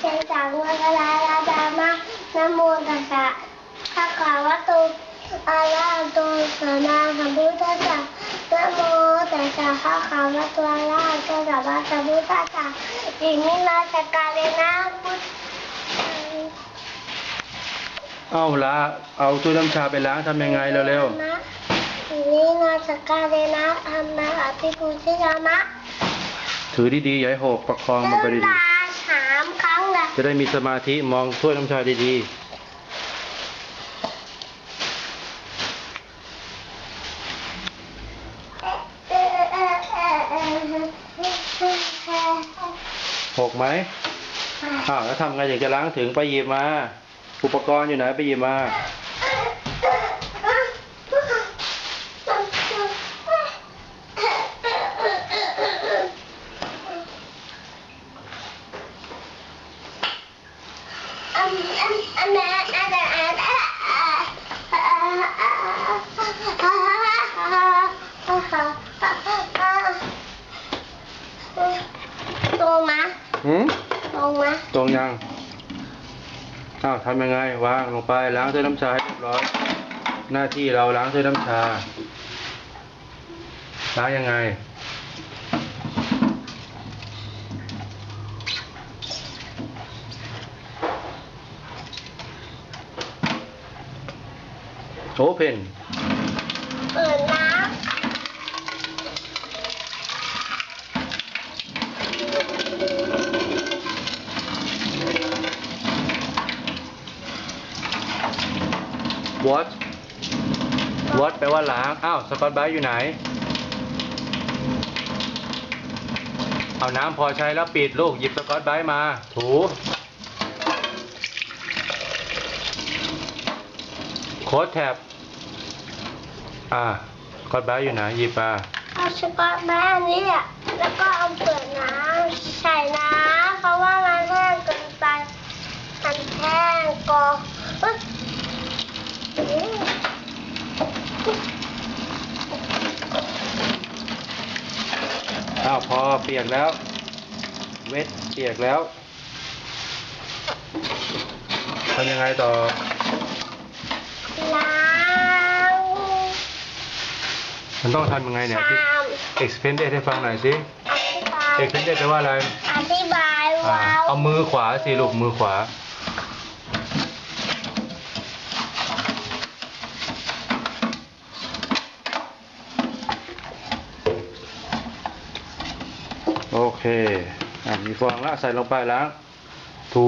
เจสังวะกะลาลาดามะนะโมตัสสะภะคะวะโตอะระหะโตสัมมาสัมพุทธัสสะนะโมตัสสะภะคะวะโตอะระหะโตสัมมาสัมพุทธัสสะอิมินาสการเลนะพุทธเอาละเอาถ้วยน้ำชาไปล้างทำยังไงเร็วนะอิมินาสการเลนะธรรมะอภิปุชิยามะๆถือดีๆอย่าให้หกประคองมันไปเดินดีตาสามครั้งนะๆ จะได้มีสมาธิมองถ้วยน้ำชาดีๆหกไหมอ้าวแล้วทำไงถึงจะล้างถึงไปหยิบมา อุปกรณ์อยู่ไหนไปหยิบมา อันอันอันแม่อันอันอัน ตรงมะหืมตรงมะตรงยังอ้าวทำยังไงวางลงไปล้างถ้วยน้ำชาให้เรียบร้อย หน้าที่เราล้างถ้วยน้ำชาล้างยังไง โอเพนเปิดน้วอตวอตแปลว่าล้าง อ้าวสกอตไบรท์อยู่ไหน เอาน้ำพอใช้แล้วปิดลูก หยิบสกอตไบรท์มา ถูโค้ดแท็บ อ่าสกอตไบรท์อยู่ไหนหยิบมาำเอาสกอตแบนนี้อะแล้วก็เอาเปิดน้ำใส่น้ำเพราะว่ามันแห้งเกินไปมันแห้งกอเอ้ยอ้าวพอเปียกแล้ว เวทเปียกแล้วทำยังไงต่อ ล้าง มันต้องทำยังไงเนี่ยชาม explain ให้ฟังหน่อยสิอธิบาย explain แปลว่าอะไรอธิบายอ่าว้าวเอามือขวาสิลูกมือขวา โอเคอะมีฟองละใส่ลงไปล้างถู